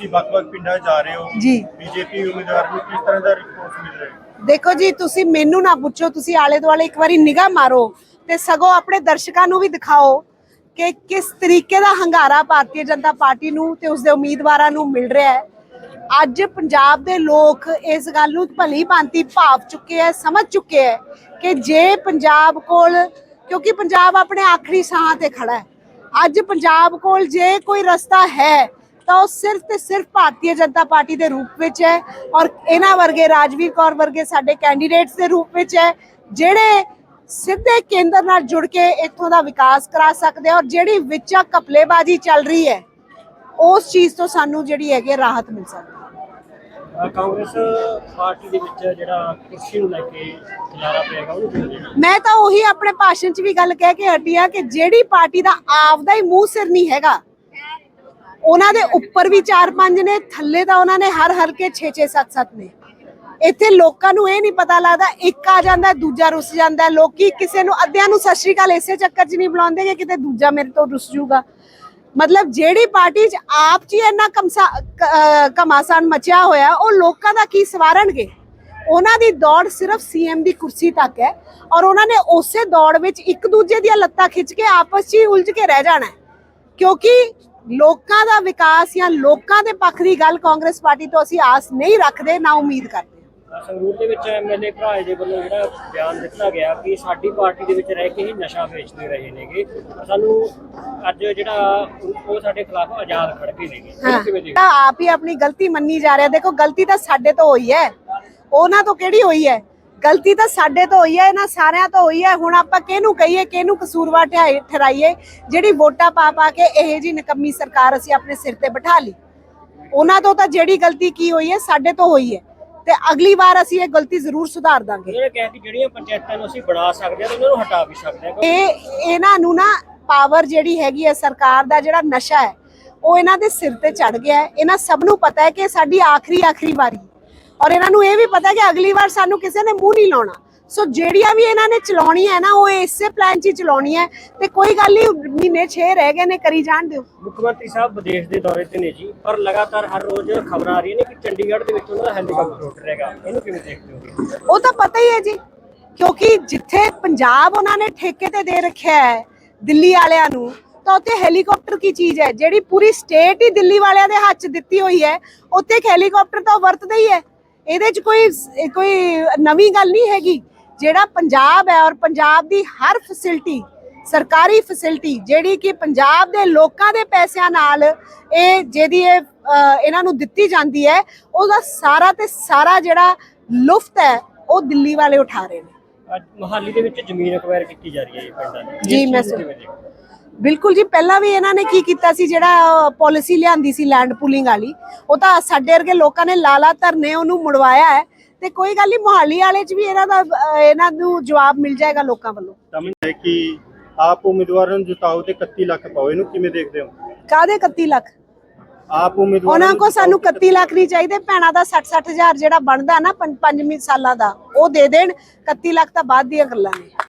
ਤੁਸੀਂ ਵੱਖ-ਵੱਖ ਪਿੰਡਾਂ ਜਾ ਰਹੇ ਹੋ ਜੀ। ਬੀਜੇਪੀ ਉਮੀਦਵਾਰ ਨੂੰ ਕਿਸ ਤਰ੍ਹਾਂ ਦਾ ਰਿਸਪੌਂਸ ਮਿਲ ਰਿਹਾ ਹੈ? ਦੇਖੋ ਜੀ ਤੁਸੀਂ ਮੈਨੂੰ ਨਾ ਪੁੱਛੋ ਤੁਸੀਂ ਆਲੇ ਦੁਆਲੇ ਇੱਕ ਵਾਰੀ ਨਿਗਾਹ ਮਾਰੋ ਤੇ ਸਗੋਂ ਆਪਣੇ ਦਰਸ਼ਕਾਂ ਨੂੰ ਵੀ ਦਿਖਾਓ ਕਿ ਕਿਸ ਤਰੀਕੇ ਦਾ ਹੰਗਾਰਾ ਭਾਰਤੀ ਜਨਤਾ ਪਾਰਟੀ ਨੂੰ ਤੇ ਉਸਦੇ ਉਮੀਦਵਾਰਾਂ ਨੂੰ ਮਿਲ ਰਿਹਾ ਹੈ। ਅੱਜ ਪੰਜਾਬ ਦੇ ਲੋਕ ਇਸ ਗੱਲ ਨੂੰ ਭਲੀ ਭਾਂਤੀ ਭਾਵ ਚੁੱਕੇ ਹੈ ਸਮਝ ਚੁੱਕੇ ਹੈ ਕਿ ਜੇ ਪੰਜਾਬ ਕੋਲ ਕਿਉਂਕਿ ਪੰਜਾਬ ਆਪਣੇ ਆਖਰੀ ਸਾਹ ਤੇ ਖੜਾ ਹੈ ਅੱਜ ਪੰਜਾਬ ਕੋਲ ਜੇ ਕੋਈ ਰਸਤਾ ਹੈ ਤਾਂ ਉਹ ਸਿਰਫ ਤੇ ਸਿਰਫ ਭਾਰਤੀ ਜਨਤਾ ਪਾਰਟੀ ਦੇ ਰੂਪ ਵਿੱਚ ਹੈ ਔਰ ਇਹਨਾਂ ਵਰਗੇ ਰਾਜਵੀਰ ਕੌਰ ਵਰਗੇ ਸਾਡੇ ਕੈਂਡੀਡੇਟਸ ਦੇ ਰੂਪ ਵਿੱਚ ਹੈ ਜਿਹੜੇ ਸਿੱਧੇ ਕੇਂਦਰ ਨਾਲ ਜੁੜ ਕੇ ਇੱਥੋਂ ਦਾ ਵਿਕਾਸ ਕਰਾ ਸਕਦੇ ਔਰ ਜਿਹੜੀ ਵਿੱਚ ਕਪਲੇਬਾਜ਼ੀ ਚੱਲ ਰਹੀ ਹੈ ਉਸ ਚੀਜ਼ ਤੋਂ ਸਾਨੂੰ ਜਿਹੜੀ ਹੈਗੀ ਰਾਹਤ ਮਿਲ ਸਕਦੀ ਕਾਂਗਰਸ ਪਾਰਟੀ ਦੇ ਵਿੱਚ ਜਿਹੜਾ ਕੁਰਸੀ ਨੂੰ ਲੈ ਕੇ ਖਿਲਾਰਾ ਪਿਆਗਾ ਉਹਨੂੰ? ਮੈਂ ਤਾਂ ਉਹੀ ਆਪਣੇ ਭਾਸ਼ਣ 'ਚ ਵੀ ਗੱਲ ਕਹਿ ਕੇ ਹਟੀ ਆ ਕਿ ਜਿਹੜੀ ਪਾਰਟੀ ਦਾ ਆਪਦਾ ਹੀ ਮੂੰਹ ਸਿਰ ਨਹੀਂ ਹੈਗਾ ਉਹਨਾਂ ਦੇ ਉੱਪਰ ਵੀ 4-5 ਨੇ, ਥੱਲੇ ਤਾਂ ਉਹਨਾਂ ਨੇ ਹਰ ਹਲਕੇ 6-6 7-7 ਨੇ। ਇੱਥੇ ਲੋਕਾਂ ਨੂੰ ਇਹ ਨਹੀਂ ਪਤਾ ਲੱਗਦਾ, ਇੱਕ ਆ ਜਾਂਦਾ, ਦੂਜਾ ਰੁੱਸ ਜਾਂਦਾ। ਲੋਕੀ ਕਿਸੇ ਨੂੰ, ਅੱਧਿਆਂ ਨੂੰ ਸਤਿ ਸ਼੍ਰੀ ਅਕਾਲ ਇਸੇ ਚੱਕਰ 'ਚ ਨਹੀਂ ਬੁਲਾਉਂਦੇ ਕਿ ਕਿਤੇ ਦੂਜਾ ਮੇਰੇ ਤੋਂ ਰੁੱਸ ਜੂਗਾ। ਮਤਲਬ ਜਿਹੜੀ ਪਾਰਟੀ 'ਚ ਆਪ 'ਚ ਇੰਨਾ ਕਮਸਾ ਘਮਾਸਾਨ ਮਚਿਆ ਹੋਇਆ, ਉਹ ਲੋਕਾਂ ਦਾ ਕੀ ਸਵਾਰਨਗੇ? ਉਹਨਾਂ ਦੀ ਦੌੜ ਸਿਰਫ ਸੀਐਮ ਦੀ ਕੁਰਸੀ ਤੱਕ ਹੈ ਔਰ ਉਹਨਾਂ ਨੇ ਉਸੇ ਦੌੜ ਵਿੱਚ ਇੱਕ ਦੂਜੇ ਦੀਆਂ ਲੱਤਾਂ ਖਿੱਚ ਕੇ ਆਪਸ 'ਚ ਹੀ ਉਲਝ ਕੇ ਰਹਿ ਜਾਣਾ ਕਿਉਂਕਿ ਲੋਕਾਂ ਦਾ ਵਿਕਾਸ ਜਾਂ ਲੋਕਾਂ ਦੇ ਪੱਖ ਦੀ ਗੱਲ ਕਾਂਗਰਸ ਪਾਰਟੀ ਤੋਂ ਅਸੀਂ ਆਸ ਨਹੀਂ ਰੱਖਦੇ ਨਾ ਉਮੀਦ ਕਰਦੇ। ਸੰਗਰੂਰ ਦੇ ਵਿੱਚ ਐਮਐਲਏ ਭਰਾਏ ਦੇ ਵੱਲੋਂ ਜਿਹੜਾ ਬਿਆਨ ਦਿੱਤਾ ਗਿਆ ਕਿ ਸਾਡੀ ਪਾਰਟੀ ਦੇ ਵਿੱਚ ਰਹਿ ਕੇ ਹੀ ਨਸ਼ਾ ਵੇਚਦੇ ਰਹੇ ਨੇਗੇ। ਸਾਨੂੰ ਅੱਜ ਜਿਹੜਾ ਉਹ ਸਾਡੇ ਖਿਲਾਫ ਆਜ਼ਾਦ ਖੜ ਗਏ ਨੇਗੇ ਆਪ ਹੀ ਆਪਣੀ ਗਲਤੀ ਮੰਨੀ ਜਾ ਰਿਹਾ। ਦੇਖੋ ਗਲਤੀ ਤਾਂ ਸਾਡੇ ਤੋਂ ਹੋਈ ਹੈ। ਉਹਨਾਂ ਤੋਂ ਕਿਹੜੀ ਹੋਈ ਹੈ? ਗਲਤੀ ਤਾਂ ਸਾਡੇ ਤੋਂ ਹੋਈ ਹੈ ਇਹਨਾਂ ਸਾਰਿਆਂ ਤੋਂ ਹੋਈ ਹੈ। ਹੁਣ ਆਪਾਂ ਕਿਹਨੂੰ ਕਹੀਏ ਕਿਹਨੂੰ ਕਸੂਰਵਾਰ ਠਹਿ- ਠਹਿਰਾਈਏ? ਜਿਹੜੀ ਵੋਟਾਂ ਪਾ ਪਾ ਕੇ ਇਹ ਜੀ ਨਕੰਮੀ ਸਰਕਾਰ ਅਸੀਂ ਆਪਣੇ ਸਿਰ ਤੇ ਬਿਠਾ ਲਈ। ਉਹਨਾਂ ਤੋਂ ਤਾਂ ਜਿਹੜੀ ਗਲਤੀ ਕੀ ਹੋਈ ਹੈ ਸਾਡੇ ਤੋਂ ਹੋਈ ਹੈ। ਤੇ ਅਗਲੀ ਵਾਰ ਅਸੀਂ ਇਹ ਗਲਤੀ ਜ਼ਰੂਰ ਸੁਧਾਰ ਦਾਂਗੇ। ਉਹਨਾਂ ਨੇ ਕਿਹਾ ਕਿ ਜਿਹੜੀਆਂ ਪੰਚਾਇਤਾਂ ਨੂੰ ਅਸੀਂ ਬਣਾ ਸਕਦੇ ਹਾਂ ਤੇ ਉਹਨਾਂ ਨੂੰ ਹਟਾ ਵੀ ਸਕਦੇ ਹਾਂ। ਇਹ ਇਹਨਾਂ ਨੂੰ ਨਾ ਪਾਵਰ ਜਿਹੜੀ ਹੈਗੀ ਹੈ ਸਰਕਾਰ ਦਾ ਜਿਹੜਾ ਨਸ਼ਾ ਹੈ ਉਹ ਇਹਨਾਂ ਦੇ ਸਿਰ ਤੇ ਚੜ ਗਿਆ ਹੈ। ਇਹਨਾਂ ਸਭ ਨੂੰ ਪਤਾ ਹੈ ਕਿ ਇਹ ਸਾਡੀ ਆਖਰੀ ਆਖਰੀ ਵਾਰੀ ਔਰ ਇਹਨਾਂ ਨੂੰ ਇਹ ਵੀ ਪਤਾ ਹੈ ਕਿ ਅਗਲੀ ਵਾਰ ਸਾਨੂੰ ਕਿਸੇ ਨੇ ਮੂੰਹ ਨਹੀਂ ਲਾਉਣਾ। ਸੋ ਜਿਹੜੀਆਂ ਵੀ ਇਹਨਾਂ ਨੇ ਚਲਾਉਣੀ ਹੈ ਨਾ ਉਹ ਇਸੇ ਪਲਾਨ 'ਚ ਹੀ ਚਲਾਉਣੀ ਹੈ। ਤੇ ਕੋਈ ਗੱਲ ਨਹੀਂ ਮਹੀਨੇ 6 ਰਹਿ ਗਏ ਨੇ ਕਰੀ ਜਾਣ ਦਿਓ। ਮੁੱਖ ਮੰਤਰੀ ਸਾਹਿਬ ਵਿਦੇਸ਼ ਦੇ ਦੌਰੇ ਤੇ ਨੇ ਜੀ ਪਰ ਲਗਾਤਾਰ ਹਰ ਰੋਜ਼ ਖਬਰਾਂ ਆ ਰਹੀਆਂ ਨੇ ਕਿ ਚੰਡੀਗੜ੍ਹ ਦੇ ਵਿੱਚ ਉਹਨਾਂ ਦਾ ਹੈਲੀਕਾਪਟਰ ਉੱਡ ਰਿਹਾਗਾ। ਇਹਨੂੰ ਕਿਵੇਂ ਦੇਖਦੇ ਹੋਗੇ ਉਹ ਤਾਂ ਪਤਾ ਹੀ ਹੈ ਜੀ ਕਿਉਂਕਿ ਜਿੱਥੇ ਪੰਜਾਬ ਉਹਨਾਂ ਨੇ ਠੇਕੇ ਤੇ ਦੇ ਰੱਖਿਆ ਹੈ ਦਿੱਲੀ ਵਾਲਿਆਂ ਨੂੰ ਤਾਂ ਉੱਥੇ ਹੈਲੀਕਾਪਟਰ ਕੀ ਚੀਜ਼ ਹੈ? ਜਿਹੜੀ ਪੂਰੀ ਸਟੇਟ ਹੀ ਦਿੱਲੀ ਵਾਲਿਆਂ ਦੇ ਹੱਥ ਦਿੱਤੀ ਹੋਈ ਹੈ ਉੱਥੇ ਹੈਲੀਕਾਪਟਰ ਤਾਂ ਵਰਤਦਾ ਹੀ ਹੈ। ਇਹਦੇ 'ਚ ਕੋਈ ਕੋਈ ਨਵੀਂ ਗੱਲ ਨਹੀਂ ਹੈਗੀ। ਜਿਹੜਾ ਪੰਜਾਬ ਹੈ ਔਰ ਪੰਜਾਬ ਦੀ ਹਰ ਫੈਸਿਲਿਟੀ ਸਰਕਾਰੀ ਫੈਸਿਲਿਟੀ ਜਿਹੜੀ ਕਿ ਪੰਜਾਬ ਦੇ ਲੋਕਾਂ ਦੇ ਪੈਸਿਆਂ ਨਾਲ ਇਹ ਜਿਹਦੀ ਇਹ ਇਹਨਾਂ ਨੂੰ ਦਿੱਤੀ ਜਾਂਦੀ ਹੈ ਉਹਦਾ ਸਾਰਾ ਤੇ ਸਾਰਾ ਜਿਹੜਾ ਲੁਫਤ ਹੈ ਉਹ ਦਿੱਲੀ ਵਾਲੇ ਉਠਾ ਰਹੇ ਨੇ। ਅੱਜ ਮੋਹਾਲੀ ਦੇ ਵਿੱਚ ਜ਼ਮੀਨ ਅਕਵਾਇਰ ਕੀਤੀ ਜਾ ਰਹੀ ਹੈ ਜੀ ਪਿੰਡਾਂ ਦੀ। ਜੀ, ਮੈਂ ਸੁਣ-? ਬਿਲਕੁਲ ਜੀ ਪਹਿਲਾਂ ਵੀ ਇਹਨਾਂ ਨੇ ਕੀ ਕੀਤਾ ਸੀ ਜਿਹੜਾ ਪਾਲਿਸੀ ਲਿਆਂਦੀ ਸੀ ਲੈਂਡ ਪੂਲਿੰਗ ਵਾਲੀ ਉਹ ਤਾਂ ਸਾਡੇ ਵਰਗੇ ਲੋਕਾਂ ਨੇ ਲਾਲਾ ਧਰਨੇ ਉਹਨੂੰ ਮੁੜਵਾਇਆ ਹੈ ਤੇ ਕੋਈ ਗੱਲ ਨਹੀਂ ਮੁਹਾਲੀ ਵਾਲੇ 'ਚ ਵੀ ਇਹਨਾਂ ਦਾ ਇਹਨਾਂ ਨੂੰ ਜਵਾਬ ਮਿਲ ਜਾਏਗਾ ਲੋਕਾਂ ਵੱਲੋਂ। ਸਮਝ ਹੈ ਕਿ ਆਪ ਉਮੀਦਵਾਰਾਂ ਨੂੰ ਜਿਤਾਓ ਤੇ 31 ਲੱਖ ਪਾਓ ਇਹਨੂੰ ਕਿਵੇਂ ਦੇਖਦੇ ਹੋ? ਕਾਦੇ 31 ਲੱਖ? ਆਪ ਉਮੀਦਵਾਰਾਂ ਉਹਨਾਂ ਕੋ ਸਾਨੂੰ ਤੇ 31 ਲੱਖ ਨਹੀਂ ਚਾਹੀਦੇ ਭੈਣਾਂ ਦਾ 60 60 ਹਜ਼ਾਰ ਜਿਹੜਾ ਬਣਦਾ ਨਾ ਪੰਜ ਪੰਜਵੀਂ ਸਾਲਾਂ ਦਾ ਉਹ ਦੇ ਦੇਣ 31 ਲੱਖ ਤਾਂ ਬਾਅਦ ਦੀਆਂ ਗੱਲਾਂ ਨੇ।